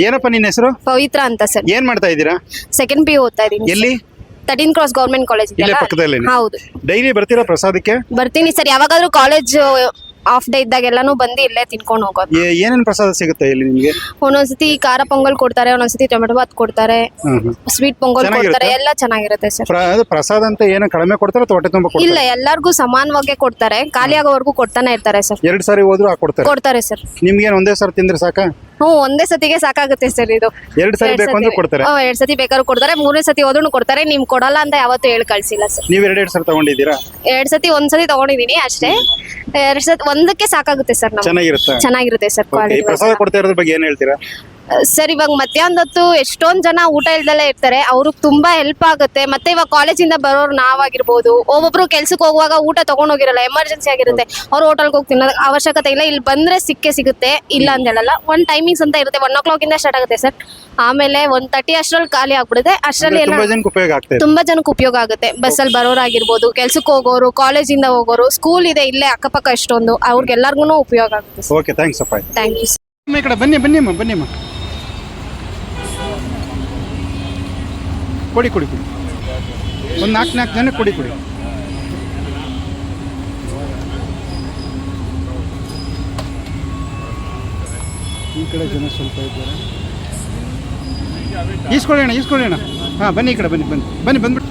ಏನಪ್ಪ ನಿನ್ನ ಹೆಸರು? ಪವಿತ್ರ ಅಂತ ಸರ್. ಏನ್ ಮಾಡ್ತಾ ಇದ್ದೀರಾ? ಸೆಕೆಂಡ್ ಪಿ ಓದ್ತಾ ಇದೀನಿ ಎಲ್ಲಿ? ತರ್ಟೀನ್ ಕ್ರಾಸ್ ಗೌರ್ಮೆಂಟ್ ಕಾಲೇಜ್ ಇಲ್ಲೇ? ಹೌದು. ಡೈಲಿ ಬರ್ತೀರಾ ಪ್ರಸಾದಕ್ಕೆ? ಬರ್ತೀನಿ ಸರ್. ಯಾವಾಗಾದ್ರೂ ಕಾಲೇಜ್ ಆಫ್ ಡೇ ಇದ್ದಾಗೆಲ್ಲಾನು ಬಂದು ಇಲ್ಲೇ ತಿನ್ಕೊಂಡು ಹೋಗೋದು. ಏ- ಏನೇನ್ ಪ್ರಸಾದ ಸಿಗುತ್ತೆ ಇಲ್ಲಿ ನಿಮ್ಗೆ? ಒಂದೊಂದ್ಸತಿ ಖಾರ ಪೊಂಗಲ್ ಕೊಡ್ತಾರೆ ಒಂದೊಂದ್ಸತಿ ಟೊಮೆಟೊ ಬಾತ್ ಕೊಡ್ತಾರೆ. ಸ್ವೀಟ್ ಪೊಂಗಲ್ ಚೆನ್ನಾಗಿರುತ್ತಾ? ಕೊಡ್ತಾರೆ ಎಲ್ಲ ಚೆನ್ನಾಗಿರುತ್ತೆ ಸರ್. ಪ್ರ- ಅದು ಪ್ರಸಾದ ಅಂತ ಏನೋ ಕಡಿಮೆ ಕೊಡ್ತಾರ ಅಥವಾ ಹೊಟ್ಟೆ ತುಂಬ ಇಲ್ಲ ಎಲ್ಲರಿಗೂ ಎಲ್ಲಾರ್ಗೂ ಸಮಾನವಾಗಿ ಕೊಡ್ತಾರೆ. ಖಾಲಿ ಆಗೋವರೆಗೂ ಕೊಡ್ತಾನೆ ಇರ್ತಾರೆ ಸರ್. ಎರಡು ಸಾರಿ ಹೋದ್ರು ಕೊಡ್ತಾರೆ? ಕೊಡ್ತಾರೆ ಸರ್. ನಿಮ್ಗೇನ್ ಒಂದೇ ಸಾರಿ ತಿಂದ್ರೆ ಸಾಕ? ಹ್ಞೂ ಒಂದೇ ಸತಿಗೆ ಸಾಕಾಗುತ್ತೆ ಸರ್ ಇದು. ಎರಡ್ ಸತಿ ಬೇಕು ಅಂದ್ರೆ ಕೊಡ್ತಾರೆ. ಹ್ಞೂ ಎರಡು ಸತಿ ಬೇಕಾದ್ರೂ ಕೊಡ್ತಾರೆ ಮೂರನೇ ಸತಿ ಹೋದ್ರೂ ಕೊಡ್ತಾರೆ ನಿಮ್ ಕೊಡಲ್ಲ ಅಂತ ಯಾವತ್ತೂ ಹೇಳಿ ಕಳ್ಸಿಲ್ಲ ಸರ್. ನೀವು ಎರಡ್ ಎರಡು ಸರ್ ತಗೊಂಡಿದ್ದೀರಾ? ಎರಡ್ ಸತಿ ಒಂದ್ ಸತಿ ತಗೊಂಡಿದೀನಿ ಅಷ್ಟೇ. ಎರಡ್ ಸತಿ ಒಂದಕ್ಕೆ ಸಾಕಾಗುತ್ತೆ ಸರ್ ನಮ್ಗೆ. ಚೆನ್ನಾಗಿರುತ್ತಾ? ಚೆನ್ನಾಗಿರುತ್ತೆ ಸರ್ ಕ್ವಾಲಿಟಿ ಪ್ರಸಾದ ಕೊಡ್ತಾ ಇರೋದ್ರ ಬಗ್ಗೆ ಏನ್ ಹೇಳ್ತೀರಾ? ಸರ್ ಇವಾಗ ಮಧ್ಯಾಹ್ನ ಹೊತ್ತು ಎಷ್ಟೊಂದ್ ಜನ ಊಟ ಇಲ್ದಲ್ಲೇ ಇರ್ತಾರೆ. ಅವ್ರಿಗೆ ತುಂಬಾ ಹೆಲ್ಪ್ ಆಗುತ್ತೆ. ಮತ್ತೆ ಇವಾಗ ಕಾಲೇಜಿಂದ ಬರೋರು ನಾವಾಗಿರ್ಬೋದು. ಒಬ್ಬೊಬ್ರು ಕೆಲ್ಸಕ್ಕೆ ಹೋಗುವಾಗ ಊಟ ತಗೊಂಡ್ ಹೋಗಿರಲ್ಲ ಎಮರ್ಜೆನ್ಸಿ ಆಗಿರುತ್ತೆ. ಅವ್ರು ಹೋಟೆಲ್ಗೆ ಹೋಗಿ ತಿನ್ನೋದು ಅವಶ್ಯಕತೆ ಇಲ್ಲ. ಇಲ್ಲಿ ಬಂದ್ರೆ ಸಿಕ್ಕೇ ಸಿಗುತ್ತೆ. ಇಲ್ಲ ಅಂತ ಹೇಳಲ್ಲ ಒಂದು ಟೈಮಿಂಗ್ಸ್ ಅಂತ ಇರುತ್ತೆ. ಒನ್ ಓ ಕ್ಲಾಕ್ ಇಂದ ಸ್ಟಾರ್ಟ್ ಆಗುತ್ತೆ ಸರ್. ಆಮೇಲೆ ಒನ್ ತರ್ಟಿ ಅಷ್ಟರಲ್ಲಿ ಖಾಲಿ ಆಗ್ಬಿಡುತ್ತೆ. ಅಷ್ಟರಲ್ಲಿ ಎಲ್ಲ ತುಂಬಾ ಜನಕ್ಕೆ ಉಪಯೋಗ ಆಗುತ್ತೆ. ಬಸ್ಸಲ್ಲಿ ಬರೋರಾಗಿರ್ಬೋದು ಕೆಲ್ಸಕ್ಕೆ ಹೋಗೋರು ಕಾಲೇಜಿಂದ ಹೋಗೋರು ಸ್ಕೂಲ್ ಇದೆ ಇಲ್ಲೇ ಅಕ್ಕಪಕ್ಕ ಎಷ್ಟೊಂದು ಅವ್ರಿಗೆಲ್ಲರಿಗೂ ಉಪಯೋಗ ಆಗುತ್ತೆ ಥ್ಯಾಂಕ್ ಯು ಈ ಕಡೆ ಬನ್ನಿ ಕೊಡಿ ಕೊಡಿ ಕೊಡಿ. ಒಂದು ನಾಲ್ಕು ನಾಲ್ಕು ಜನ ಕೊಡಿ ಕೊಡಿ. ಈ ಕಡೆ ಜನ ಸ್ವಲ್ಪ ಇದ್ದಾರೆ. ಈಸ್ಕೊಳ್ಳೋಣ ಈಸ್ಕೊಳ್ಳೋಣ. ಹಾಂ ಬನ್ನಿ ಈ ಕಡೆ ಬನ್ನಿ ಬನ್ನಿ. ಬನ್ನಿ ಬಂದ್ಬಿಟ್ಟು.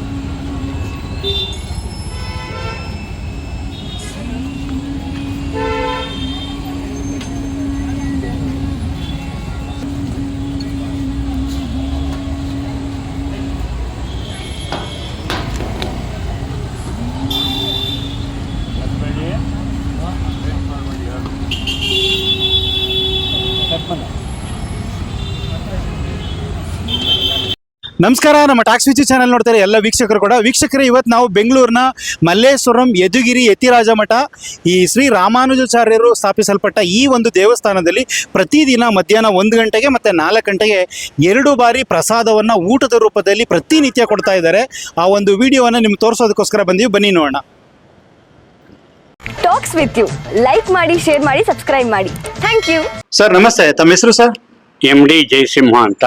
ನಮಸ್ಕಾರ ನಮ್ಮ ಟಾಕ್ಸ್ ವಿಚಿ ಚಾನಲ್ ನೋಡ್ತಾರೆ ಎಲ್ಲ ವೀಕ್ಷಕರು ಕೂಡ. ವೀಕ್ಷಕರೇ ಇವತ್ತು ನಾವು ಬೆಂಗಳೂರಿನ ಮಲ್ಲೇಶ್ವರಂ ಯದುಗಿರಿ ಯತಿರಾಜ ಮಠ ಈ ಶ್ರೀ ರಾಮಾನುಜಾಚಾರ್ಯರು ಸ್ಥಾಪಿಸಲ್ಪಟ್ಟ ಈ ಒಂದು ದೇವಸ್ಥಾನದಲ್ಲಿ ಪ್ರತಿದಿನ ಮಧ್ಯಾಹ್ನ ಒಂದು ಗಂಟೆಗೆ ಮತ್ತು ನಾಲ್ಕು ಗಂಟೆಗೆ ಎರಡು ಬಾರಿ ಪ್ರಸಾದವನ್ನು ಊಟದ ರೂಪದಲ್ಲಿ ಪ್ರತಿನಿತ್ಯ ಕೊಡ್ತಾ ಇದ್ದಾರೆ. ಆ ಒಂದು ವಿಡಿಯೋವನ್ನು ನಿಮ್ಗೆ ತೋರಿಸೋದಕ್ಕೋಸ್ಕರ ಬಂದೀವಿ. ಬನ್ನಿ ನೋಡೋಣ. ಟಾಕ್ಸ್ ವಿತ್ ಯು ಲೈಕ್ ಮಾಡಿ ಶೇರ್ ಮಾಡಿ ಸಬ್ಸ್ಕ್ರೈಬ್ ಮಾಡಿ. ಥ್ಯಾಂಕ್ ಯು ಸರ್ ನಮಸ್ತೆ. ತಮ್ಮ ಹೆಸರು ಸರ್? ಎಂ ಡಿ ಜಯಸಿಂಹ ಅಂತ.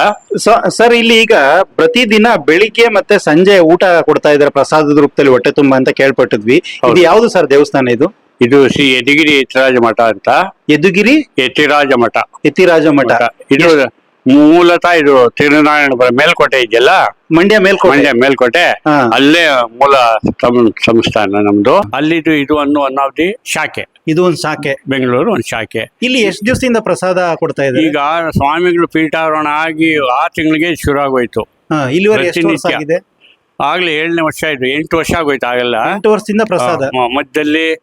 ಸರ್ ಇಲ್ಲಿ ಈಗ ಪ್ರತಿದಿನ ಬೆಳಿಗ್ಗೆ ಮತ್ತೆ ಸಂಜೆ ಊಟ ಕೊಡ್ತಾ ಇದ್ದಾರೆ ಪ್ರಸಾದದ ರೂಪದಲ್ಲಿ ಹೊಟ್ಟೆ ತುಂಬ ಅಂತ ಕೇಳ್ಪಟ್ಟಿದ್ವಿ. ಇದು ಯಾವ್ದು ಯಾವುದು ಸರ್ ದೇವಸ್ಥಾನ ಇದು? ಇದು ಶ್ರೀ ಯದಿಗಿರಿ ಯತಿರಾಜ ಮಠ ಅಂತ. ಯದುಗಿರಿ? ಯತಿರಾಜ ಮಠ. ಯತಿರಾಜ ಮಠ. ಮಠ. ಇದು ಮೂಲತಃ ಇದು ತಿರುನಾರಾಯಣ ಮೇಲ್ಕೋಟೆ ಇದೆಯಲ್ಲ? ಮಂಡ್ಯ ಮೇಲ್ಕೋಟೆ. ಮಂಡ್ಯ ಮೇಲ್ಕೋಟೆ. ಹಾ. ಅಲ್ಲೇ ಮೂಲ ಸಂ- ಸಂಸ್ಥಾನ ನಮ್ದು. ಅಲ್ಲಿದು ಇದು ಅನ್ನೋ ಒನ್ ಆಫ್ ದಿ ಶಾಖೆ. ಇದು ಒಂದು ಶಾಖೆ. ಬೆಂಗಳೂರು ಒಂದು ಶಾಖೆ. ಇಲ್ಲಿ ಎಷ್ಟು ದಿವಸದಿಂದ ಪ್ರಸಾದ ಕೊಡ್ತಾ ಇದೆ ಈಗ ಸ್ವಾಮಿಗಳು ಪೀಠಾರೋಹಣ ಆಗಿ ಆ ತಿಂಗಳಿಗೆ ಶುರು ಆಗೋಯ್ತು ಇಲ್ಲಿವರೆಗೆ ಎಷ್ಟು ವರ್ಷ ಪ್ರತಿನಿತ್ಯ. ಆಗಿದೆ? ಆಗ್ಲೇ ಏಳನೇ ವರ್ಷ ಆಯ್ತು. ಎಂಟು ವರ್ಷ ಆಗೋಯ್ತು ಆಗಲ್ಲ. ಎಂಟು ವರ್ಷದಿಂದ ಪ್ರಸಾದ. ಮ- ಮಧ್ಯದಲ್ಲಿ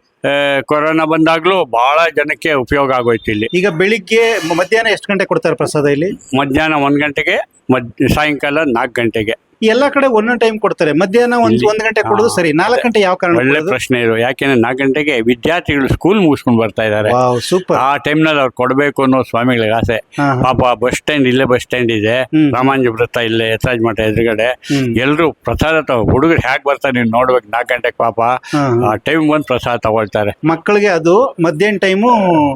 ಕೊರೋನಾ ಬಂದಾಗ್ಲೂ ಬಹಳ ಜನಕ್ಕೆ ಉಪಯೋಗ ಆಗೋಯ್ತು ಇಲ್ಲಿ. ಈಗ ಬೆಳಿಗ್ಗೆ ಮಧ್ಯಾಹ್ನ ಎಷ್ಟು ಗಂಟೆ ಕೊಡ್ತಾರೆ ಪ್ರಸಾದ ಇಲ್ಲಿ? ಮಧ್ಯಾಹ್ನ ಒಂದ್ ಗಂಟೆಗೆ ಮದ್ ಸಾಯಂಕಾಲ ನಾಲ್ಕು ಗಂಟೆಗೆ. ಎಲ್ಲಾ ಕಡೆ ಒಂದೊಂದು ಟೈಮ್ ಕೊಡ್ತಾರೆ. ಮಧ್ಯಾಹ್ನ ಒಂದ್ ಒಂದು ಗಂಟೆ ಕೊಡೋದು ಸರಿ. ನಾಲ್ಕು ಗಂಟೆ ಯಾವ ಕಾರಣ ಒಳ್ಳೆ ಪ್ರಶ್ನೆ ಇರೋ ಯಾಕೆಂದ್ರೆ ನಾಲ್ಕು ಗಂಟೆಗೆ ವಿದ್ಯಾರ್ಥಿಗಳು ಸ್ಕೂಲ್ ಮುಗಿಸ್ಕೊಂಡು ಬರ್ತಾ ಇದ್ದಾರೆ. ಸೂಪರ್ ಆ ಟೈಮ್ನಲ್ಲಿ ಅವ್ರು ಕೊಡ್ಬೇಕು ಅನ್ನೋ ಸ್ವಾಮಿಗಳಿಗೆ ಆಸೆ. ಪಾಪ ಬಸ್ ಸ್ಟ್ಯಾಂಡ್ ಇಲ್ಲೇ ಬಸ್ ಸ್ಟ್ಯಾಂಡ್ ಇದೆ. ಹ್ಮ್. ರಾಮಾಂಜ ವೃತ್ತ ಇಲ್ಲೇ ಯಥರಾಜ್ ಮಠ ಎದುರುಗಡೆ. ಹ್ಮ್. ಎಲ್ರು ಪ್ರಸಾದ ತಗೋ ಹುಡುಗರು ಹ್ಯಾಕ್ ಬರ್ತಾರೆ ನೀವು ನೋಡ್ಬೇಕು ನಾಲ್ಕು ಗಂಟೆಗೆ ಪಾಪ. ಆ ಟೈಮ್ ಬಂದು ಪ್ರಸಾದ ತಗೊಳ್ತಾರೆ. ಮಕ್ಕಳಿಗೆ ಅದು ಮಧ್ಯಾಹ್ನ ಟೈಮು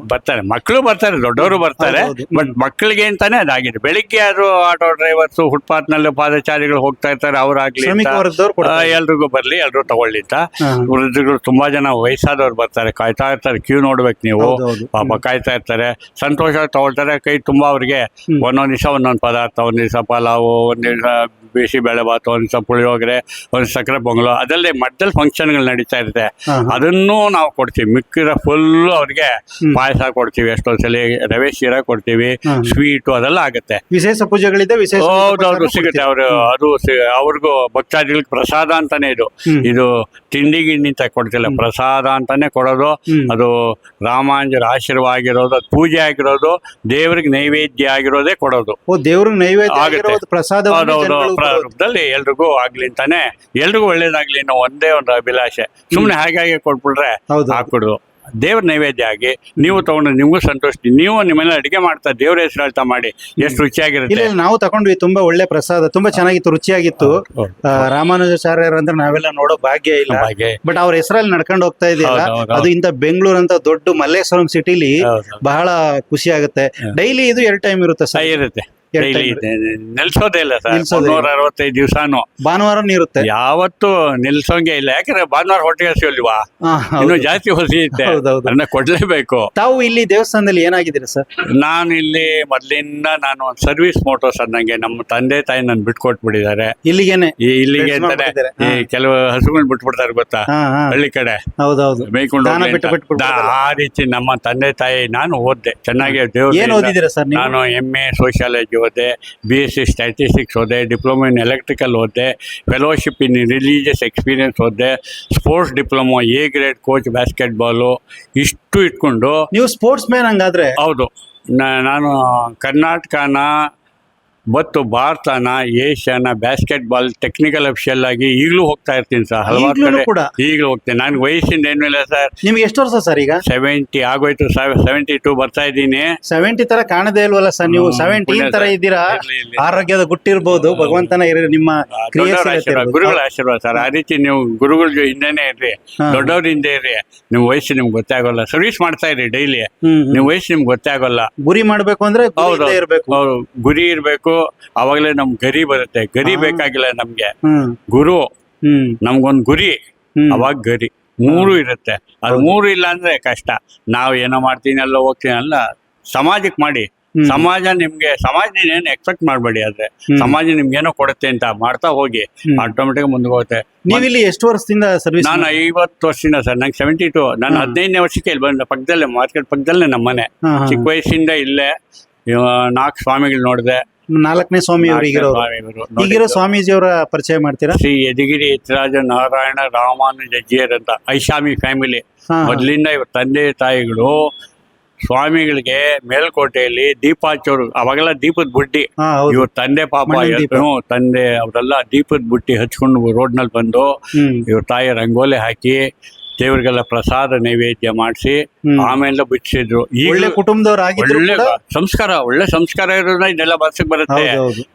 ಬರ್ತಾರೆ. ಮಕ್ಕಳು ಬರ್ತಾರೆ ದೊಡ್ಡವರು ಬರ್ತಾರೆ. ಹೌದು, ಹೌದು. ಬಟ್ ಮಕ್ಕಳಿಗೆ ಅಂತಾನೆ ಅದಾಗಿದೆ. ಬೆಳಿಗ್ಗೆ ಯಾರು ಆಟೋ ಡ್ರೈವರ್ಸ್ ಫುಟ್ಪಾತ್ನಲ್ಲಿ ಪಾದಚಾರಿಗಳು ಹೋಗ್ತಾ ಇರ್ತಾರೆ ಅವ್ರಾಗ್ಲಿ ಶ್ರಮಿಕ ವರ್ಗದವ್ರು ಕೊಡ್ತಾರೆ. ಎಲ್ರಿಗೂ ಬರ್ಲಿ ಎಲ್ರು ತಗೊಳ್ಳಿ ಅಂತ ಹಾ. ತುಂಬಾ ಜನ ವಯಸ್ಸಾದವ್ರು ಬರ್ತಾರೆ ಕಾಯ್ತಾ ಇರ್ತಾರೆ ಕ್ಯೂ ನೋಡ್ಬೇಕು ನೀವು ಹೌದು, ಹೌದು. ಪಾಪ ಕಾಯ್ತಾ ಇರ್ತಾರೆ ಸಂತೋಷ ತಗೊಳ್ತಾರೆ ಕೈ ತುಂಬಾ ಅವ್ರಿಗೆ ಒಂದೊಂದ್ ದಿವಸ ಒಂದೊಂದು ಪದಾರ್ಥ ಒಂದ್ ದಿವಸ ಪಲಾವು ಒಂದ್ ದಿವಸ ಬೇಳೆ ಬಾತು ಒಂದು ಪುಳಿಯೋಗರೆ ಒಂದು ಸಕ್ಕರೆ ಪೊಂಗಲು ಅದಲ್ಲದೆ ಮಠದಲ್ಲಿ ಫಂಕ್ಷನ್ಗಳು ನಡೀತಾ ಇರುತ್ತೆ. ಅದನ್ನು ನಾವು ಕೊಡ್ತೀವಿ. ಮಿಕ್ಕಿರ ಫುಲ್ ಅವ್ರಿಗೆ ಪಾಯಸ ಕೊಡ್ತೀವಿ ಎಷ್ಟೊಂದ್ಸಲಿ ರವೆ ಶೀರ ಕೊಡ್ತೀವಿ. ಸ್ವೀಟು ಅದೆಲ್ಲ ಆಗುತ್ತೆ. ವಿಶೇಷ ಪೂಜೆಗಳಿದೆ ವಿಶೇಷ ಹೌದೌದು ಸಿಗುತ್ತೆ ಅವರು ಅದು ಅವ್ರಿಗೂ ಭಕ್ತಾದಿಗಳಿಗೆ ಪ್ರಸಾದ ಅಂತಾನೆ ಇದು. ಇದು ತಿಂಡಿ ಗಿಂಡಿ ಅಂತ ಕೊಡ್ತಿಲ್ಲ ಪ್ರಸಾದ ಅಂತಾನೆ ಕೊಡೋದು. ಅದು ರಾಮಾಂಜರ ಆಶೀರ್ವಾದ ಆಗಿರೋದು ಅದು ಪೂಜೆ ಆಗಿರೋದು ದೇವ್ರಿಗೆ ನೈವೇದ್ಯ ಆಗಿರೋದೇ ಕೊಡೋದು. ಓ ದೇವ್ರಿಗೆ ನೈವೇದ್ಯ ಪ್ರಸಾದ ಪ್ರಾರಂಭದಲ್ಲಿ ಎಲ್ರಿಗೂ ಆಗ್ಲಿ ಅಂತಾನೆ ಎಲ್ರಿಗೂ ಒಳ್ಳೇದಾಗ್ಲಿ ಅನ್ನೋ ಒಂದೇ ಒಂದು ಅಭಿಲಾಷೆ. ಸುಮ್ಮನೆ ಹಾಗಾಗಿ ಹಾಗೆ ಕೊಟ್ಬಿಟ್ರೆ ಹೌದು. ಹಾಕ್ಬಿಡುದು ದೇವ್ರ ನೈವೇದ್ಯ ಆಗಿ ನೀವು ತಗೊಂಡು ನಿಮ್ಗೂ ಸಂತೋಷ ನೀವು ನಿಮ್ಮೆಲ್ಲ ಅಡಿಗೆ ಮಾಡ್ತಾ ದೇವ್ರ ಹೆಸರು ಹೇಳ್ತಾ ಮಾಡಿ ಎಷ್ಟು ರುಚಿಯಾಗಿರುತ್ತೆ. ಇಲ್ಲ, ನಾವು ತಗೊಂಡ್ವಿ ತುಂಬಾ ಒಳ್ಳೆ ಪ್ರಸಾದ ತುಂಬಾ ಚೆನ್ನಾಗಿತ್ತು ರುಚಿಯಾಗಿತ್ತು. ರಾಮಾನುಜಾಚಾರ್ಯರು ಅಂದ್ರೆ ನಾವೆಲ್ಲ ನೋಡೋ ಭಾಗ್ಯ ಇಲ್ಲ. ಬಟ್ ಅವ್ರ ಹೆಸರಲ್ಲಿ ನಡ್ಕೊಂಡು ಹೋಗ್ತಾ ಇದೆಯಲ್ಲ ಅದು ಇಂತ ಬೆಂಗಳೂರು ಅಂತ ದೊಡ್ಡ ಮಲ್ಲೇಶ್ವರಂ ಸಿಟಿಲಿ ಬಹಳ ಖುಷಿ ಆಗುತ್ತೆ ಡೈಲಿ ಇದು ಎರಡು ಟೈಮ್ ಇರುತ್ತೆ ಸರ್. ಇರುತ್ತೆ. ಡೈಲಿ ನಿಲ್ಸೋದೇ ಇಲ್ಲ ಸರ್. ನಿಲ್ಸೋದೇ ಮುನ್ನೂರ ಅರವತ್ತೈದು ದಿವಸಾನು. ಭಾನುವಾರ ಇರುತ್ತೆ. ಯಾವತ್ತು ನಿಲ್ಸೋಂಗೆ ಇಲ್ಲ. ಯಾಕಂದ್ರೆ ಭಾನುವಾರ ಹೊಟ್ಟೆ ಹಸಿವಲ್ವಾ ಹಾ, ಹೌದು. ಇನ್ನು ಜಾಸ್ತಿ ಹೊಸಿಯುತ್ತೆ ಹೌದೌದು. ಅದನ್ನ ಕೊಡ್ಲೇಬೇಕು. ತಾವು ಇಲ್ಲಿ ದೇವಸ್ಥಾನದಲ್ಲಿ ಏನಾಗಿದ್ದೀರಾ ಸರ್? ನಾನು ಇಲ್ಲಿ ಮೊದ್ಲಿಂದ ನಾನು ಸರ್ವಿಸ್ ಮೋಟರ್ಸ್ ನಂಗೆ. ನಮ್ಮ ತಂದೆ ತಾಯಿ ನನ್ ಬಿಟ್ಕೊಟ್ಬಿಟ್ಟಿದ್ದಾರೆ. ಇಲ್ಲಿಗೇನೆ? ಈ ಇಲ್ಲಿಗೆ Friends ಅಂತಾನೆ ಮಾಡ್ಬಿಟ್ಟಿದ್ದಾರೆ. ಈ ಕೆಲವು ಹಸುಗಳು ಬಿಟ್ಬಿಡ್ತಾರೆ ಗೊತ್ತಾ? ಹಾ ಹಾ. ಹಳ್ಳಿ ಕಡೆ. ಹೌದೌದು. ಮೇಯ್ಕೊಂಡು ದಾನ ಹೋಗ್ಲಿ ಬಿಟ್ಟು ಅಂತ. ಬಿಟ್ಟು ಬಿಡ್ಬೋದಲ್ಲ. ಆ ರೀತಿ ನಮ್ಮ ತಂದೆ ತಾಯಿ ನಾನು ಓದ್ದೆ. ಚೆನ್ನಾಗಿ ಏನ್ ದೇವ್ರ ಓದಿದ್ದೀರಾ ಸರ್ ನೀವು? ನಾನು ಎಂ ಎ ಸೋಷಿಯಾಲಜಿ ಓದಿದೆ ಬಿ ಎಸ್ ಸಿ ಸ್ಟ್ಯಾಟಿಸ್ಟಿಕ್ಸ್ ಓದೆ ಡಿಪ್ಲೊಮಾ ಇನ್ ಎಲೆಕ್ಟ್ರಿಕಲ್ ಓದೆ fellowship in religious experience ಓದೆ sports diploma A grade coach basketball ಇಷ್ಟು ಇಟ್ಕೊಂಡು ನೀವು ಸ್ಪೋರ್ಟ್ಸ್ ಮ್ಯಾನ್ ಹಂಗಾದ್ರೆ? ಹೌದು. ನಾನು ಕರ್ನಾಟಕನ ಮತ್ತು ಭಾರತನ ಏಷ್ಯಾನ ಬ್ಯಾಸ್ಕೆಟ್ ಬಾಲ್ ಟೆಕ್ನಿಕಲ್ ಅಫಿಷಿಯಲ್ ಆಗಿ ಈಗಲೂ ಹೋಗ್ತಾ ಇರ್ತೀನಿ ಸರ್ ಹಲವಾರು ಈಗ್ಲೂನು ಕಡೆ. ಕೂಡ? ಈಗಲೂ ಹೋಗ್ತೀನಿ. ನಾನು ವಯಸ್ಸಿಂದ ಏನು ಇಲ್ಲ ಸರ್. ನಿಮ್ಗೆ ಎಷ್ಟು ವರ್ಷ ಸರ್ ಈಗ? ಸೆವೆಂಟಿ ಆಗೋಯ್ತು ಸೆವೆಂಟಿ ಟೂ ಬರ್ತಾ ಇದ್ದೀನಿ. ಸೆವೆಂಟಿ ತರ ಕಾಣದೇ ಇಲ್ವಲ್ಲ ಸರ್ ನೀವು? ಹ್ಮ್, ಸೆವೆಂಟೀನ್ ಪುಣ್ಯ ತರ ಸರ್. ಇದ್ದೀರಾ? ಇರ್ಲಿ, ಇರ್ಲಿ. ಆರೋಗ್ಯದ ಗುಟ್ಟಿರ್ಬೋದು ಭಗವಂತನ ಇರ ನಿಮ್ಮ ದೊಡ್ಡವರ ಆಶೀರ್ವಾದ ಗುರುಗಳ ಆಶೀರ್ವಾದ ಸರ್. ಆ ರೀತಿ ನೀವು ಗುರುಗಳ ಜೊ- ಹಿಂದೆನೇ ಇರ್ರಿ. ಹಾ. ದೊಡ್ಡವ್ರ ಹಿಂದೆ ಇರ್ರಿ. ನಿಮ್ ವಯಸ್ಸು ನಿಮ್ಗೆ ಗೊತ್ತಾಗಲ್ಲ. ಆಗೋಲ್ಲ ಸರ್ವಿಸ್ ಮಾಡ್ತಾ ಇರಿ ಡೈಲಿ ಹ್ಮ್, ಹ್ಮ್. ನಿಮ್ ವಯಸ್ಸು ನಿಮ್ಗೆ ಗೊತ್ತಾಗಲ್ಲ. ಆಗೋಲ್ಲ ಗುರಿ ಮಾಡ್ಬೇಕು ಅಂದ್ರೆ ಗುರಿ ಹೌದು. ಇದ್ದೇ ಇರ್ಬೇಕು ಗುರಿ ಇರ್ಬೇಕು ಅವಾಗಲೇ ನಮ್ ಗರಿ ಬರುತ್ತೆ. ಗರಿ ಬೇಕಾಗಿಲ್ಲ ನಮ್ಗೆ. ಗುರು ನಮ್ಗೊಂದ್ ಗುರಿ. ಅವಾಗ ಗರಿ. ಮೂರು ಇರುತ್ತೆ. ಅದು ಮೂರು ಇಲ್ಲ ಅಂದ್ರೆ ಕಷ್ಟ. ನಾವು ಏನೋ ಮಾಡ್ತೀನಿ ಅಲ್ಲ ಹೋಗ್ತೀನಿ ಅಲ್ಲ. ಸಮಾಜಕ್ಕೆ ಮಾಡಿ. ಸಮಾಜ ನಿಮ್ಗೆ ಸಮಾಜ ಏನು ಎಕ್ಸ್ಪೆಕ್ಟ್ ಮಾಡಬೇಡಿ ಆದ್ರೆ. ಸಮಾಜ ನಿಮ್ಗೆ ಏನೋ ಕೊಡುತ್ತೆ ಅಂತ ಮಾಡ್ತಾ ಹೋಗಿ. ಆಟೋಮೆಟಿಕ್ ಮುಂದೆ ಹೋಗುತ್ತೆ ನೀವಿಲ್ಲಿ ಎಷ್ಟು ವರ್ಷದಿಂದ ಸರ್ವಿಸ್ ನಾನು ಐವತ್ತು ವರ್ಷದಿಂದ ಸರ್ ನಂಗೆ ಸೆವೆಂಟಿ ಟು ನಾನು. ಹದಿನೈದನೇ ವರ್ಷಕ್ಕೆ ಇಲ್ಲಿ ಬಂದ. ಪಕ್ಕದಲ್ಲೇ ಮಾರ್ಕೆಟ್ ಪಕ್ಕದಲ್ಲೇ ನಮ್ಮನೆ. ಚಿಕ್ಕ ವಯಸ್ಸಿಂದ ಇಲ್ಲೇ ನಾಲ್ಕು ಸ್ವಾಮಿಗಳು ನೋಡಿದೆ. ನಾಲ್ಕನೇ ಸ್ವಾಮಿ ಅವರು ಈಗಿರೋ ಈಗಿರೋ ಸ್ವಾಮೀಜಿಯವರ ಪರಿಚಯ ಮಾಡ್ತೀರಾ? ಶ್ರೀ ಯದಗಿರಿ ಯತಿರಾಜ ನಾರಾಯಣ ರಾಮಾನುಜಜ್ಜಿಯರ್ ಅಂತ ಐಶಾಮಿ ಫ್ಯಾಮಿಲಿ. ಮೊದಲಿಂದ ಇವ್ರ ತಂದೆ ತಾಯಿಗಳು ಸ್ವಾಮಿಗಳಿಗೆ ಮೇಲ್ಕೋಟೆಯಲ್ಲಿ ದೀಪಾಚೋರು ಅವಾಗೆಲ್ಲ ದೀಪದ ಬುಟ್ಟಿ ಇವ್ರ ತಂದೆ ಪಾಪ ತಂದೆ ಅವರೆಲ್ಲ ದೀಪದ ಬುಟ್ಟಿ ಹಚ್ಕೊಂಡು ರೋಡ್ನಲ್ಲಿ ಬಂದು ಇವ್ರ ತಾಯಿ ರಂಗೋಲಿ ಹಾಕಿ ದೇವ್ರಿಗೆಲ್ಲ ಪ್ರಸಾದ ನೈವೇದ್ಯ ಮಾಡಿಸಿ. ಆಮೇಲೆ ಬಿಚ್ಚಿದ್ರು. ಒಳ್ಳೆ ಕುಟುಂಬದವರಾಗಿ ಒಳ್ಳೆ ಸಂಸ್ಕಾರ ಒಳ್ಳೆ ಸಂಸ್ಕಾರ ಇರೋದ್ರಿಂದ ಇದೆಲ್ಲ ಬಸ್ಸಿಗೆ ಬರುತ್ತೆ.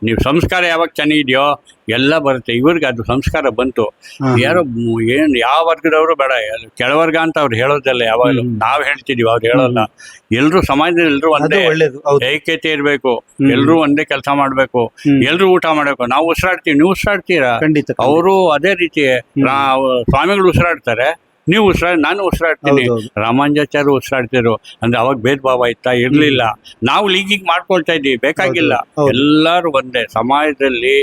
ನೀವು ಸಂಸ್ಕಾರ ಯಾವಾಗ ಚೆನ್ನಾಗಿದೆಯೋ ಎಲ್ಲ ಬರುತ್ತೆ. ಇವ್ರಿಗೆ ಅದು ಸಂಸ್ಕಾರ ಬಂತು. ಯಾರು ಏನ್ ಯಾವ ವರ್ಗದವರು ಬೇಡ. ಕೆಳವರ್ಗ ಅಂತ ಅವ್ರು ಹೇಳೋದಲ್ಲ ಯಾವಾಗಲೂ. ನಾವು ಹೇಳ್ತಿದೀವಿ ಅವ್ರು ಹೇಳೋಲ್ಲ ಎಲ್ರು ಸಮಾಜದಲ್ಲಿ ಎಲ್ರು ಒಂದೇ ಐಕ್ಯತೆ ಇರ್ಬೇಕು. ಎಲ್ರು ಒಂದೇ ಕೆಲಸ ಮಾಡ್ಬೇಕು. ಎಲ್ಲರೂ ಎಲ್ರು ಊಟ ಮಾಡ್ಬೇಕು. ನಾವು ಉಸಿರಾಡ್ತೀವಿ. ನೀವು ಉಸಿರಾಡ್ತೀರಾ. ಅವರು ಅದೇ ರೀತಿ ನಾವು ಸ್ವಾಮಿಗಳು ಉಸಿರಾಡ್ತಾರೆ. ನೀವು ಉಸಿರಾ ನಾನು ಉಸಿರಾಡ್ತೀನಿ. ರಾಮಾಂಜಾಚಾರ್ಯ ಉಸಿರಾಡ್ತಿದ್ರು ಅಂದ್ರೆ ಅವಾಗ ಭೇದ ಭಾವ ಇತ್ತಾ ಇರ್ಲಿಲ್ಲ. ನಾವು ಲೀಗಿಂಗ್ ಮಾಡ್ಕೊಳ್ತಾ ಇದ್ದೀವಿ ಬೇಕಾಗಿಲ್ಲ. ಎಲ್ಲಾರು ಒಂದೇ ಸಮಾಜದಲ್ಲಿ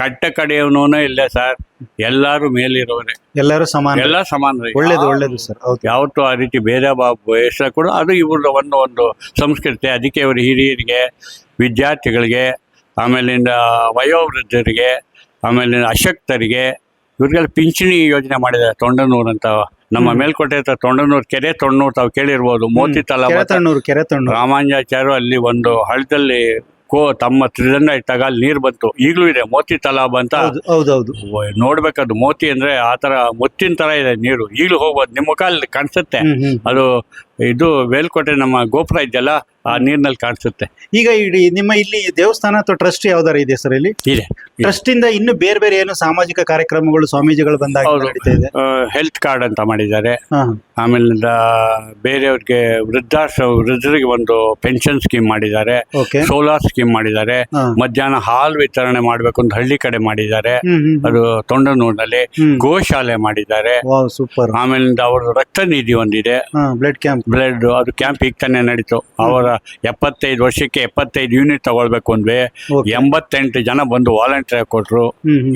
ಕಟ್ಟ ಕಡೆಯವನೂ ಇಲ್ಲ ಸರ್. ಎಲ್ಲಾರು ಮೇಲಿರೋರೆ. ಎಲ್ಲರೂ ಸಮಾನ. ಎಲ್ಲ ಸಮಾನ ಒಳ್ಳೇದು ಒಳ್ಳೇದು ಸರ್. ಯಾವತ್ತೂ ಆ ರೀತಿ ಭೇದ ಭಾವ ಬಯಸ ಕೂಡ ಅದು ಇವ್ರ ಒಂದು ಒಂದು ಸಂಸ್ಕೃತಿ. ಅದಕ್ಕೆ ಇವರು ಹಿರಿಯರಿಗೆ ವಿದ್ಯಾರ್ಥಿಗಳಿಗೆ ಆಮೇಲಿಂದ ವಯೋವೃದ್ಧರಿಗೆ ಆಮೇಲೆ ಅಶಕ್ತರಿಗೆ ಇವ್ರಿಗೆಲ್ಲ ಪಿಂಚಣಿ ಯೋಜನೆ ಮಾಡಿದ್ದಾರೆ ತೊಂಡನೂರು ಅಂತ ನಮ್ಮ ಮೇಲ್ಕೋಟೆ ಹತ್ರ ತೊಂಡನೂರು ಕೆರೆ ತೊಂಡನೂರು ತಾವು ಕೇಳಿರ್ಬೋದು. ಮೋತಿ ತಲ ಕೆರೆ ತಣ್ಣೂರು ಕೆರೆ ತಣ್ಣೂರು ರಾಮಾಂಜಾಚಾರ್ಯ ಅಲ್ಲಿ ಒಂದು ಹಳ್ಳದಲ್ಲಿ ಕೋ ತಮ್ಮ ತ್ರಿದಂಡ ಇಟ್ಟಾಗ ಅಲ್ಲಿ ನೀರು ಬಂತು. ಈಗಲೂ ಇದೆ ಮೋತಿ ತಲಾಬ್ ಅಂತ. ಹೌದು ಹೌದೌದು. ವ- ನೋಡ್ಬೇಕದು. ಮೋತಿ ಅಂದ್ರೆ ಆ ತರ ಮುತ್ತಿನ ತರ ಇದೆ ನೀರು. ಈಗಲೂ ಹೋಗ್ಬೋದು. ನಿಮ್ಮ ಮುಖ ಅಲ್ಲಿ ಕಾಣಿಸುತ್ತೆ. ಹ್ಮ್ ಹ್ಮ್. ಅದು ಇದು ವೇಲ್ಕೋಟೆ ನಮ್ಮ ಗೋಪುರ ಇದೆಯಲ್ಲ ಆ ನೀರಿನಲ್ಲಿ ಕಾಣಿಸುತ್ತೆ. ಈಗ ಇಡೀ ನಿಮ್ಮ ಇಲ್ಲಿ ದೇವಸ್ಥಾನ ಅಥವಾ ಟ್ರಸ್ಟ್ ಯಾವ್ದಾರ ಇದೆ ಸರ್ ಇಲ್ಲಿ? ಇದೆ ಟ್ರಸ್ಟ್ ಇಂದ ಇನ್ನು ಬೇರೆ ಬೇರೆ ಏನು ಸಾಮಾಜಿಕ ಕಾರ್ಯಕ್ರಮಗಳು ಸ್ವಾಮೀಜಿಗಳು ಬಂದಾಗ ಹೌದು. ನಡೀತಾ ಇದೆ? ಹೆಲ್ತ್ ಕಾರ್ಡ್ ಅಂತ ಮಾಡಿದ್ದಾರೆ. ಆಮೇಲೆ ಆಮೇಲಿಂದ ಬೇರೆಯವ್ರಿಗೆ ವೃದ್ಧಾಶ್ರ ವೃದ್ಧರಿಗೆ ಒಂದು ಪೆನ್ಷನ್ ಸ್ಕೀಮ್ ಮಾಡಿದ್ದಾರೆ. ಓಕೆ. ಸೋಲಾರ್ ಸ್ಕೀಮ್ ಮಾಡಿದ್ದಾರೆ. ಹಾ. ಮಧ್ಯಾಹ್ನ ಹಾಲ್ ವಿತರಣೆ ಮಾಡಬೇಕು ಅಂತ ಹಳ್ಳಿ ಕಡೆ ಮಾಡಿದ್ದಾರೆ. ಹ್ಮ್ ಹ್ಮ್ ಅದು ತೊಂಡನೂರಿನಲ್ಲಿ ಹ್ಮ್. ಗೋಶಾಲೆ ಮಾಡಿದ್ದಾರೆ. Wow super. ಆಮೇಲಿಂದ ಅವರ ರಕ್ತ ನಿಧಿ ಒಂದಿದೆ. ಬ್ಲಡ್ ಕ್ಯಾಂಪ್ ಬ್ಲಡ್ ಅದು ಕ್ಯಾಂಪ್ ಈಗ ತಾನೇ ನಡೀತು. ಅವರ ಎಪ್ಪತ್ತೈದು ವರ್ಷಕ್ಕೆ ಎಪ್ಪತ್ತೈದು ಯೂನಿಟ್ ತಗೊಳ್ಬೇಕು ಅಂದ್ರೆ ಎಂಬತ್ತೆಂಟು ಜನ ಬಂದು ವಾಲಂಟಿಯರ್ ಕೊಟ್ರು.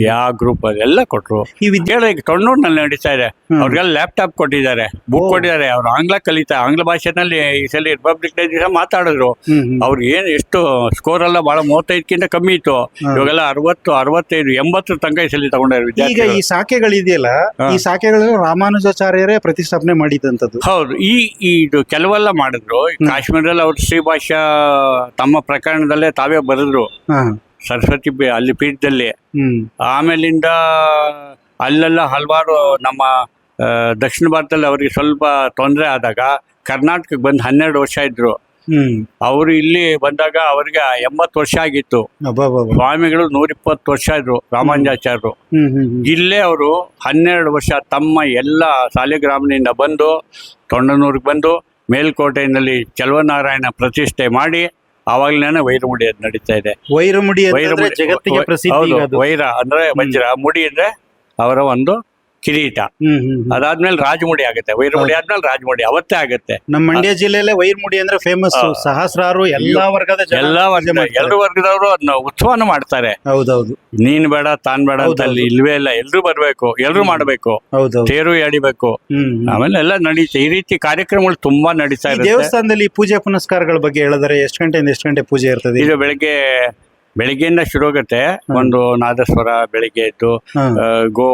ಯಾವ ಗ್ರೂಪ್ ಎಲ್ಲ ಕೊಟ್ರು. ಈ ವಿದ್ಯೆ ಕೇಳಿ ಈಗ ತೊಂಡೂರಿನಲ್ಲಿ ನಡೀತಾ ಇದೆ. ಅವ್ರಿಗೆಲ್ಲ ಲ್ಯಾಪ್ಟಾಪ್ ಕೊಟ್ಟಿದ್ದಾರೆ ಬುಕ್ ಕೊಟ್ಟಿದ್ದಾರೆ. ಅವ್ರು ಆಂಗ್ಲ ಕಲಿತಾ ಆಂಗ್ಲ ಭಾಷೆನಲ್ಲಿ ಈ ಸಲ ರಿಪಬ್ಲಿಕ್ ಡೇ ದಿವಸ ಮಾತಾಡಿದ್ರು. ಅವ್ರಿಗೆ ಏನು ಎಷ್ಟು ಸ್ಕೋರ್ ಎಲ್ಲ ಬಹಳ ಮೂವತ್ತೈದಕ್ಕಿಂತ ಕಮ್ಮಿ ಇತ್ತು. ಇವಾಗೆಲ್ಲ ಅರವತ್ತು ಅರವತ್ತೈದು ಎಂಬತ್ತು ತನಕ ಈ ಸಲ ತಗೊಂಡಿದ್ದಾರೆ ಈಗ ಈ ಶಾಖೆಗಳಿದೆಯಲ್ಲ. ಈ ಶಾಖೆಗಳು ರಾಮಾನುಜಾಚಾರ್ಯರೇ ಪ್ರತಿಷ್ಠಾಪನೆ ಮಾಡಿದಂಥದ್ದು. ಹೌದು. ಈ ಈ ಇದು ಕೆಲವೆಲ್ಲ ಮಾಡಿದ್ರು. ಕಾಶ್ಮೀರದಲ್ಲಿ ಅವ್ರು ಶ್ರೀಭಾಷಾ ತಮ್ಮ ಪ್ರಕರಣದಲ್ಲೇ ತಾವೇ ಬರೆದ್ರು. ಸರಸ್ವತಿ ಅಲ್ಲಿ ಪೀಠದಲ್ಲಿ. ಹ್ಮ್. ಆಮೇಲಿಂದ ಅಲ್ಲೆಲ್ಲ ಹಲವಾರು ನಮ್ಮ ಆ, ದಕ್ಷಿಣ ಭಾರತದಲ್ಲಿ ಅವರಿಗೆ ಸ್ವಲ್ಪ ತೊಂದರೆ ಆದಾಗ ಕರ್ನಾಟಕಕ್ಕೆ ಬಂದು ಹನ್ನೆರಡು ವರ್ಷ ಇದ್ರು. ಹ್ಮ್. ಅವರು ಇಲ್ಲಿ ಬಂದಾಗ ಅವರಿಗೆ ಎಂಬತ್ತು ವರ್ಷ ಆಗಿತ್ತು. ಅಬ್ಬಬ್ಬಬ್ಬ. ಸ್ವಾಮಿಗಳು ನೂರಿಪ್ಪತ್ತು ವರ್ಷ ಇದ್ರು ರಾಮಾನುಜಾಚಾರ್ಯರು. ಹ್ಮ್ ಹ್ಮ್ ಹ್ಮ್ ಇಲ್ಲೇ ಅವರು ಹನ್ನೆರಡು ವರ್ಷ ತಮ್ಮ ಎಲ್ಲ ಸಾಲಿಗ್ರಾಮದಿಂದ ಬಂದು ತೊಂಡನೂರಿಗೆ ಬಂದು ಮೇಲ್ಕೋಟೆಯಲ್ಲಿ ಚಲುವನಾರಾಯಣ ಪ್ರತಿಷ್ಠೆ ಮಾಡಿ ಆವಾಗಲೇನೆ ವೈರ ಮುಡಿ ಅದು ನಡೀತಾ ಇದೆ. ವೈರಮುಡಿ ವೈರ ಅಂತಂದ್ರೆ ಜಗತ್ತಿಗೆ ವೈ- ಪ್ರಸಿದ್ಧಿ ಹೌದು, ಅದು. ವೈರ ಅಂದ್ರೆ ವಜ್ರ ಮುಡಿ ಅಂದ್ರೆ ಅವರ ಒಂದು ಕಿರೀಟ. ಅದಾದ್ಮೇಲೆ ರಾಜಮುಡಿ ಆಗುತ್ತೆ. ವೈರಮುಡಿ ಆದ್ಮೇಲೆ ರಾಜಮುಡಿ ಅವತ್ತೇ ಆಗುತ್ತೆ. ನಮ್ಮ ಮಂಡ್ಯ ಜಿಲ್ಲೆಯಲ್ಲೇ ವೈರಮುಡಿ ಅಂದ್ರೆ ಫೇಮಸ್ ಸಹಸ್ರಾರು ಎಲ್ಲಾ ವರ್ಗದ ಎಲ್ಲಾ ವರ್ಗದ. ಎಲ್ಲರೂ ವರ್ಗದವರು ಅದನ್ನ ಉತ್ಸವನ ಮಾಡ್ತಾರೆ. ಹೌದೌದು. ನೀನ್ ಬೇಡ ತಾನ್ ಬೇಡ ಅಂತ ಅಲ್ಲಿ. ಇಲ್ವೇ ಇಲ್ಲ. ಎಲ್ರು ಬರ್ಬೇಕು ಎಲ್ರು ಮಾಡ್ಬೇಕು. ತೇರು ಎಡಿಬೇಕು. ಆಮೇಲೆ ಎಲ್ಲ ನಡೀತಾ. ಈ ರೀತಿ ಕಾರ್ಯಕ್ರಮಗಳು ತುಂಬಾ ನಡೀತಾ ಇದೆ ದೇವಸ್ಥಾನದಲ್ಲಿ ಪೂಜೆ ಪುನಸ್ಕಾರಗಳ ಬಗ್ಗೆ ಹೇಳಿದ್ರೆ ಎಷ್ಟು ಗಂಟೆಯಿಂದ ಎಷ್ಟು ಗಂಟೆ ಪೂಜೆ ಇರ್ತದೆ? ಇದು ಬೆಳಿಗ್ಗೆ ಬೆಳಿಗ್ಗೆಯಿಂದ ಶುರು ಆಗುತ್ತೆ ಒಂದು ನಾದಸ್ವರ ಬೆಳಿಗ್ಗೆ ಎದ್ದು ಆ, ಗೋ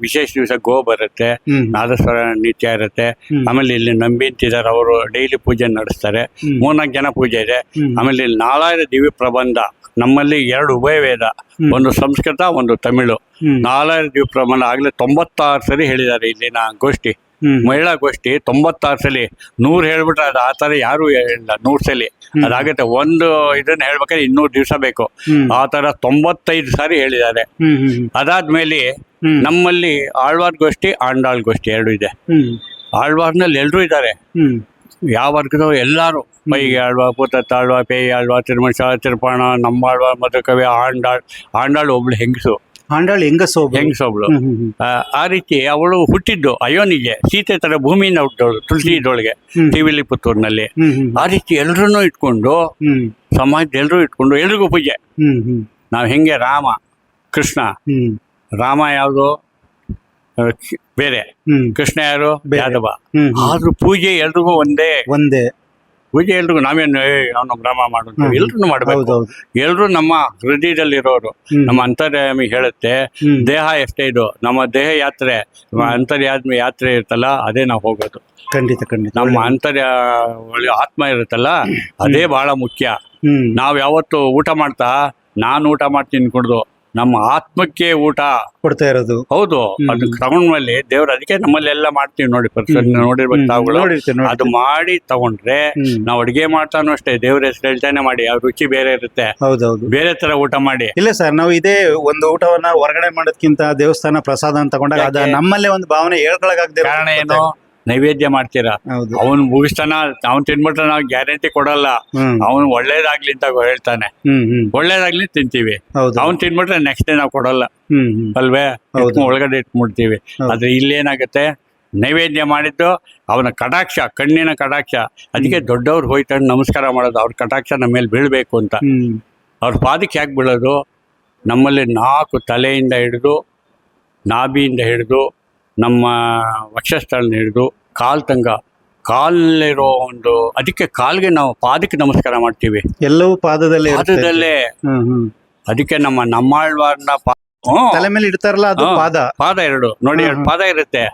ವಿಶೇಷ ದಿವಸ ಗೋ ಬರುತ್ತೆ. ನಾದಸ್ವರ ನಿತ್ಯ ಇರುತ್ತೆ. ಆಮೇಲೆ ಇಲ್ಲಿ ನಂಬಿಂತಿದ್ದಾರೆ ಅವರು ಡೈಲಿ ಪೂಜೆ ನಡೆಸ್ತಾರೆ. ಮೂರ್ನಾಲ್ಕು ಜನ ಪೂಜೆ ಇದೆ. ಆಮೇಲೆ ಇಲ್ಲಿ ನಾಲಾಯಿರ ದಿವ್ಯ ಪ್ರಬಂಧ. ನಮ್ಮಲ್ಲಿ ಎರಡು ಉಭಯ ವೇದ. ಒಂದು ಸಂಸ್ಕೃತ ಒಂದು ತಮಿಳು. ನಾಲಾಯಿರ ದಿವ್ಯ ಪ್ರಬಂಧ ಆಗ್ಲೇ ತೊಂಬತ್ತಾರು ಸರಿ ಹೇಳಿದ್ದಾರೆ ಇಲ್ಲಿನ ಗೋಷ್ಠಿ. ಮಹಿಳಾ ಗೋಷ್ಠಿ ತೊಂಬತ್ತಾರು ಸಲ ನೂರು ಹೇಳ್ಬಿಟ್ರೆ ಅದು ಆ ಥರ ಯಾರು ಹೇಳಿಲ್ಲ ನೂರು ಸಲ. ಅದಾಗತ್ತೆ ಒಂದು ಇದನ್ನ ಹೇಳ್ಬೇಕಾದ್ರೆ ಇನ್ನೂರು ದಿವಸ ಬೇಕು. ಆ ಥರ ತೊಂಬತ್ತೈದು ಸಾರಿ ಹೇಳಿದ್ದಾರೆ. ಅದಾದ್ಮೇಲೆ ನಮ್ಮಲ್ಲಿ ಆಳ್ವಾರ್ ಗೋಷ್ಠಿ ಆಂಡಾಳ್ ಗೋಷ್ಠಿ ಎರಡು ಇದೆ. ಆಳ್ವಾರ್ನಲ್ಲಿ ಎಲ್ಲರೂ ಇದ್ದಾರೆ. ಹ್ಮ್. ಯಾವ ವರ್ಗದವ್ರು ಎಲ್ಲರೂ. ಮೈಗೆ ಆಳ್ವ ಪುತ್ತಾಳ್ವ ಪೇಯಿ ಆಳ್ವ ತಿರ್ಪಾಣ ನಮ್ಮ ಆಳ್ವ ಮಧುಕವಿ ಆಂಡಾಳ್. ಆಂಡಾಳ್ ಒಬ್ಳು ಹೆಂಗಸು. ಆಂಡಾಳ್ ಹೆಂಗಸು ಒಬ್ಳು. ಹೆಂಗಸೊಬ್ಳು ಹ್ಮ್ ಹ್ಮ್ ಹ್ಮ್. ಆ, ಆ ರೀತಿ ಅವಳು ಹುಟ್ಟಿದ್ದು ಅಯೋನಿಗೆ ಸೀತೆ ತರ ಭೂಮಿಯಿಂದ ಹುಟ್ಟೋಳು ತುಳಸಿ ಇದೊಳಗೆ ಹ್ಮ್. ಟಿವಿಲಿ ಪುತ್ತೂರಿನಲ್ಲಿ. ಹ್ಮ್ ಹ್ಮ್ ಆ ರೀತಿ ಎಲ್ಲರನ್ನೂ ಇಟ್ಕೊಂಡು ಹ್ಮ್. ಸಮಾಜದ ಎಲ್ಲರೂ ಇಟ್ಕೊಂಡು ಎಲ್ರಿಗೂ ಪೂಜೆ. ಹ್ಮ್ ಹ್ಮ್. ನಾವು ಹೆಂಗೆ? ರಾಮ ಕೃಷ್ಣ. ಹ್ಮ್. ರಾಮ ಯಾವುದು? ಆ, ಕಿ- ಬೇರೆ. ಹ್ಮ್. ಕೃಷ್ಣ ಯಾರು? ಬೇರೆ. ಯಾದವ. ಹ್ಮ್ ಹ್ಮ್. ಆದ್ರೂ ಪೂಜೆ ಎಲ್ರಿಗೂ ಒಂದೇ. ಒಂದೇ. ಪೂಜೆ ಎಲ್ರಿಗೂ ನಾವೇನು ಅವನು ಗ್ರಾಮ ಮಾಡೋದು. ಎಲ್ರು ಮಾಡಬೇಕು. ಎಲ್ರು ನಮ್ಮ ಹೃದಯದಲ್ಲಿರೋರು ಇರೋರು ನಮ್ಮ ಅಂತರ್ಯಾಮಿ ಹೇಳುತ್ತೆ. ದೇಹ ಎಷ್ಟೇ ಇದು ನಮ್ಮ ದೇಹ ಯಾತ್ರೆ ಅಂತರ್ಯಾತ್ಮ ಯಾತ್ರೆ ಇರುತ್ತಲ್ಲ ಅದೇ ನಾವು ಹೋಗೋದು. ಖಂಡಿತ ಖಂಡಿತ. ನಮ್ಮ ಅಂತರ್ಯ ಆತ್ಮ ಇರುತ್ತಲ್ಲ ಅದೇ ಬಹಳ ಮುಖ್ಯ. ನಾವ್ ನಾವು ಯಾವತ್ತು ಊಟ ಮಾಡ್ತಾ ನಾನು ಊಟ ಮಾಡ್ತೀನಿ ಕುಡ್ದು. ನಮ್ಮ ಆತ್ಮಕ್ಕೆ ಊಟ ಕೊಡ್ತಾ ಇರೋದು ಹೌದು. ಅದು ಕ್ರಮಲ್ಲಿ ದೇವ್ರ ಅದಕ್ಕೆ ನಮ್ಮಲ್ಲೆಲ್ಲ ಮಾಡ್ತೀವಿ ನೋಡಿ. ನೋಡಿರ್ಬೇಕು. ತಾವುಗಳು. ಅದು ಮಾಡಿ ತಗೊಂಡ್ರೆ. ನಾವು ಅಡಿಗೆ ಮಾಡ್ತಾನು ಅಷ್ಟೇ ದೇವ್ರ ಹೆಸರು ಹೇಳ್ತಾನೆ ಮಾಡಿ ಅವ್ರ ರುಚಿ ಬೇರೆ ಇರುತ್ತೆ ಹೌದೌದು ಬೇರೆ ತರ ಊಟ ಮಾಡಿ ಇಲ್ಲ ಸರ್ ನಾವು ಇದೇ ಒಂದು ಊಟವನ್ನ ಹೊರಗಡೆ ಮಾಡೋದಕ್ಕಿಂತ ದೇವಸ್ಥಾನ ಪ್ರಸಾದ ಅಂತ ತಗೊಂಡಾಗ ಅದ ನಮ್ಮಲ್ಲೇ ಒಂದು ಭಾವನೆ ಹೇಳ್ಕೊಳಕಾಗದೆ ಕಾರಣ ಏನು ನೈವೇದ್ಯ ಮಾಡ್ತೀರಾ? ಹೌದು. ಅವನು ಮುಗಿಸ್ತಾನ ಅವನ್ ತಿನ್ಬಿಟ್ರೆ ನಾವು ಗ್ಯಾರಂಟಿ ಕೊಡಲ್ಲ. ಅವನು ಒಳ್ಳೇದಾಗ್ಲಿ ಅಂತ ಹೇಳ್ತಾನೆ. ಹ್ಮ್ ಹ್ಮ್. ಒಳ್ಳೇದಾಗ್ಲಿ ತಿಂತೀವಿ. ಅವನ್ ಅವ್ನು ತಿನ್ಬಿಟ್ರೆ ನೆಕ್ಸ್ಟ್ ಡೇ ನಾವು ಕೊಡಲ್ಲ. ಹ್ಮ್ ಹ್ಮ್. ಅಲ್ವೇ? ಹೌದು. ಒಳಗಡೆ ಇಟ್ಬಿಡ್ತೀವಿ. ಆದ್ರೆ ಇಲ್ಲೇನಾಗುತ್ತೆ? ನೈವೇದ್ಯ ಮಾಡಿದ್ದು ಅವನ ಕಟಾಕ್ಷ ಕಣ್ಣಿನ ಕಟಾಕ್ಷ. ಅದಕ್ಕೆ ದೊಡ್ಡವ್ರು ಹೋಯ್ತಂಡು ನಮಸ್ಕಾರ ಮಾಡೋದು ಅವ್ರ ಕಟಾಕ್ಷ ನಮ್ಮ ಮೇಲೆ ಬೀಳ್ಬೇಕು ಅಂತ. ಹ್ಮ್. ಅವ್ರ ಪಾದಕ್ಕೆ ಯಾಕೆ ಬೀಳೋದು? ನಮ್ಮಲ್ಲಿ ನಾಲ್ಕು ತಲೆಯಿಂದ ಹಿಡಿದು ನಾಭಿಯಿಂದ ಹಿಡಿದು ನಮ್ಮ ವಕ್ಷಸ್ಥಳನ ಹಿಡಿದು ಕಾಲ್ ತಂಗ ಕಾಲಿರೋ ಒಂದು ಅದಕ್ಕೆ ಕಾಲ್ಗೆ ನಾವು ಪಾದಕ್ಕೆ ನಮಸ್ಕಾರ ಮಾಡ್ತೀವಿ. ಎಲ್ಲವೂ ಪಾದದಲ್ಲಿ. ಪಾದದಲ್ಲೇ. ಅದಕ್ಕೆ ನಮ್ಮ ನಮ್ಮಾಳ್ವಾರ್ನ. ತಲೆ ಮೇಲೆ ಇಡ್ತಾರಲ್ಲ ಅದು ಪಾದ? ಪಾದ ಎರಡು. ನೋಡಿ ಎರಡು ಪಾದ ಇರುತ್ತೆ.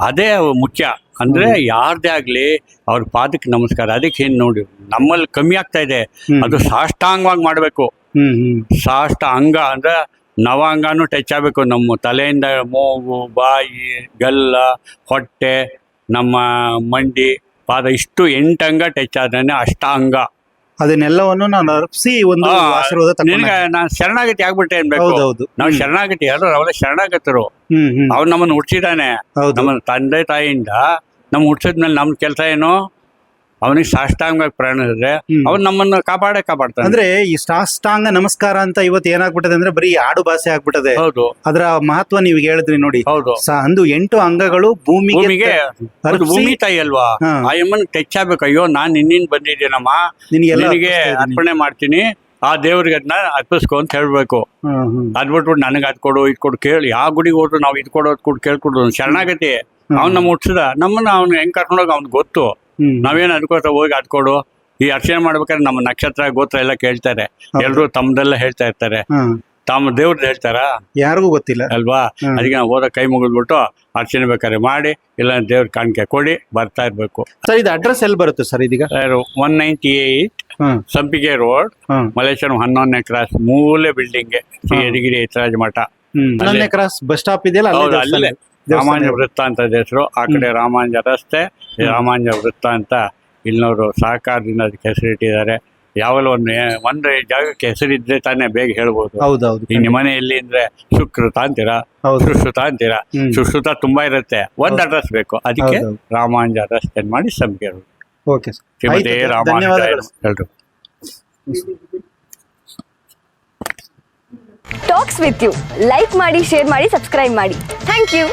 ಅದೇ ಮುಖ್ಯ. ಅಂದ್ರೆ ಯಾರ್ದೇ ಆಗ್ಲಿ ಅವ್ರ ಪಾದಕ್ಕೆ ನಮಸ್ಕಾರ. ಅದಕ್ಕೆ ಏನ್ ನೋಡಿ ನಮ್ಮಲ್ಲಿ ಕಮ್ಮಿ ಆಗ್ತಾ ಇದೆ. ಅದು ಸಾಷ್ಟಾಂಗವಾಗಿ ಮಾಡ್ಬೇಕು. ಸಾಷ್ಟ ಅಂಗ ಅಂದ್ರೆ ನವಾಂಗನೂ ಟಚ್ ಆಗಬೇಕು ನಮ್ಮ ತಲೆಯಿಂದ ಮೂಗು ಬಾಯಿ ಗಲ್ಲ ಹೊಟ್ಟೆ ನಮ್ಮ ಮಂಡಿ ಪಾದ ಇಷ್ಟು ಎಂಟಂಗ ಟಚ್ ಆದ್ರೆ ಅಷ್ಟಾಂಗ. ಅದನ್ನೆಲ್ಲವನ್ನು ನಾನು ಅರ್ಪಿಸಿ ಒಂದು ಆಶೀರ್ವಾದ ತಗೊಂಡೆ. ನಿನಗೆ ನಾನು ಶರಣಾಗತಿ ಆಗ್ಬಿಟ್ಟೆ ಅನ್ಬೇಕು. ಹೌದೌದು. ನಾವು ಹ್ಮ್. ಶರಣಾಗತಿ ಎಲ್ಲರೂ ಅವರ ಶರಣಾಗತರು. ಹ್ಮ್ ಹ್ಮ್. ಅವ್ನು ನಮ್ಮನ್ನು ಹುಡ್ಸಿದಾನೆ ಹೌದು. ನಮ್ಮ ತಂದೆ ತಾಯಿಯಿಂದ ನಮ್ಮ ಹುಟ್ಟಿದ್ಮೇಲೆ ನಮ್ಮ ಕೆಲಸ ಏನು? ಅವನಿಗೆ ಸಾಷ್ಟಾಂಗ ಪ್ರಯಾಣ ಇದ್ರೆ ಅವ್ನು ನಮ್ಮನ್ನ ಕಾಪಾಡೇ ಕಾಪಾಡ್ತಾನೆ. ಅಂದ್ರೆ ಈ ಸಾಷ್ಟಾಂಗ ನಮಸ್ಕಾರ ಅಂತ ಇವತ್ತು ಏನಾಗ್ಬಿಟ್ಟದೆ ಅಂದ್ರೆ ಬರೀ ಆಡು ಭಾಷೆ ಆಗ್ಬಿಟ್ಟದೆ. ಹೌದು. ಅದರ ಮಹತ್ವ ನೀವು ಹೇಳಿದ್ರಿ ನೋಡಿ. ಹೌದು. ಸ- ಅಂದು ಎಂಟು ಅಂಗಗಳು ಭೂಮಿಗೆ ಭೂಮಿಗೆ ಹೌದು, ಅರ್ಪಿಸಿ ಭೂಮಿ ತಾಯಿ ಅಲ್ವಾ? ಹಾ. ಆ ಎಮ್ಮನ್ ಟಚ್ ಆಗ್ಬೇಕು. ಅಯ್ಯೋ ನಾನ್ ನಿನ್ನಿಂದ ಬಂದಿದ್ದೀನಮ್ಮ. ನಿನ್ಗೆ ಎಲ್ಲರಿಗೆ ಅರ್ಪಿಸ್ತಾ ಇದ್ದೀನಿ. ಅರ್ಪಣೆ ಮಾಡ್ತೀನಿ. ಆ ದೇವ್ರಿಗೆ ಅದನ್ನ ಅರ್ಪಿಸ್ಕೊ ಅಂತ ಹೇಳ್ಬೇಕು. ಹ್ಮ್, ಹ್ಮ್. ಅದ್ ಬಿಟ್ಬಿಟ್ಟು ನನಗೆ ಅದ್ ಕೊಡು ಇದ್ ಕೊಡು ಕೇಳಿ. ಯಾವ ಗುಡಿಗೆ ಹೋದ್ರು ನಾವು ಇದ್ ಕೊಡು ಅದ್ ಕೊಡು ಕೇಳ್ಕೊಡು ಶರಣಾಗತಿ. ಅವ್ನು ನಮ್ಮ ಹುಟ್ಟಿಸಿದ ನಮ್ಮನ್ನ ಅವ್ನು ಹೆಂಗ್ ಕರ್ಕೊಂಡೋಗಿ ಅವ್ನ್ ಗೊತ್ತು. ಹ್ಮ್. ನಾವೇನು ಅನ್ಕೋತ ಹೋಗಿ ಅಟ್ಕೊಡು ಈ ಅರ್ಚನೆ ಮಾಡ್ಬೇಕಾದ್ರೆ ನಮ್ಮ ನಕ್ಷತ್ರ ಗೋತ್ರ ಎಲ್ಲ ಕೇಳ್ತಾರೆ. ಎಲ್ಲರೂ ಎಲ್ರು ತಮ್ದೆಲ್ಲ ಹೇಳ್ತಾ ಇರ್ತಾರೆ. ತಮ್ಮ ದೇವ್ರದ್ದು ಹೇಳ್ತಾರಾ? ಯಾರಿಗೂ ಗೊತ್ತಿಲ್ಲ. ಅಲ್ವಾ? ಅದಕ್ಕೆ ನಾವು ಹೋದ ಕೈ ಮುಗಿದ್ಬಿಟ್ಟು ಅರ್ಚನೆ ಬೇಕಾದ್ರೆ ಮಾಡಿ ಇಲ್ಲ ದೇವ್ರ ಕಾಣಿಕೆ ಕೊಡಿ ಬರ್ತಾ ಇರ್ಬೇಕು. ಸರ್ ಇದು ಅಡ್ರೆಸ್ ಎಲ್ಲಿ ಬರುತ್ತೆ ಸರ್ ಇದೀಗ? One ninety eight Sampige road Malleshwaram ಹನ್ನೊಂದನೇ ಕ್ರಾಸ್ ಮೂಲೆ ಬಿಲ್ಡಿಂಗ್ ಶ್ರೀ ಯದಗಿರಿ ಯತಿರಾಜ ಮಠ ಹನ್ನೊಂದನೇ ಕ್ರಾಸ್ ಬಸ್ ಸ್ಟಾಪ್ ಇದೆಯಲ್ಲ ಅಲ್ಲೇ. ರಾಮಾಂಜ ವೃತ್ತ ಅಂತ ಹೆಸರು. ಆ ಕಡೆ ರಾಮಾಂಜ ರಸ್ತೆ ರಾಮಾಂಜ ವೃತ್ತ ಅಂತ ಇಲ್ಲಿನವರು ಸಹಕಾರದಿಂದ ಅದಕ್ಕೆ ಹೆಸರಿಟ್ಟಿದ್ದಾರೆ ಯಾವಾಗಲೂ ಒಂದು ಒಂದು ಜಾಗಕ್ಕೆ ಹೆಸರಿದ್ರೆ ತಾನೇ ಬೇಗ ಹೇಳ್ಬೋದು. ಹೌದೌದು ಈ ನಿಮ್ಮನೆ ಎಲ್ಲಿ ಅಂದ್ರೆ ಸುಕೃತ ಅಂತೀರಾ? ಸುಶ್ರುತ ಅಂತೀರಾ? ಸುಶ್ರುತ ತುಂಬಾ ಇರುತ್ತೆ. ಒಂದ್ ಅಡ್ರೆಸ್ ಬೇಕು. ಅದಕ್ಕೆ. ರಾಮಾಂಜ ರಸ್ತೆ ಮಾಡಿ ಸಂಖ್ಯೆ ಓಕೆ ಸರ್. ಶ್ರೀಮತಿ ಆಯ್ತು, ಧನ್ಯವಾದಗಳು. ಎಲ್ರು ಟಾಕ್ಸ್ ವಿತ್ ಯು ಲೈಕ್ ಮಾಡಿ ಶೇರ್ ಮಾಡಿ ಸಬ್ಸ್ಕ್ರೈಬ್ ಮಾಡಿ. Thank you